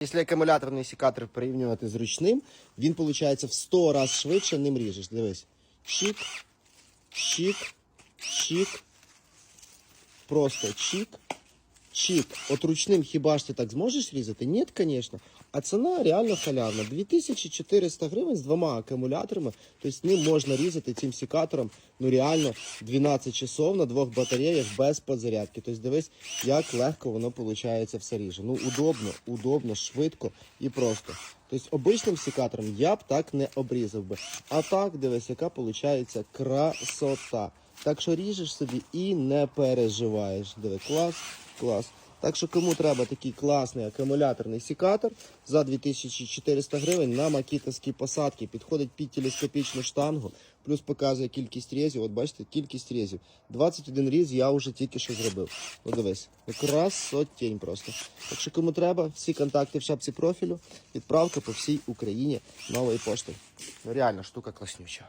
Якщо акумуляторний секатор порівнювати з ручним, він виходить в 100 разів швидше ним ріжеш. Дивись. Чік, чік, чік. Просто чик, чик. От ручним хіба ж ти так зможеш різати? Ні, звісно. А ціна реально халявна. 2400 гривень з двома акумуляторами. Тобто ним можна різати цим секатором, ну реально 12 часов на двох батареях без подзарядки. Тобто дивись, як легко воно виходить все ріже. Ну удобно, удобно, швидко і просто. Тобто обичним секатором я б так не обрізав би. А так, дивись, яка виходить красота. Так що ріжеш собі і не переживаєш. Диви, клас, клас. Так що кому треба такий класний акумуляторний секатор за 2400 гривень на макітовській посадці підходить під телескопічну штангу, плюс показує кількість різів. От бачите, кількість різів. 21 різ я вже тільки що зробив. Ну дивись, якраз сотень просто. Так що кому треба, всі контакти в шапці профілю, відправка по всій Україні нової пошти. Ну реально штука класнюча.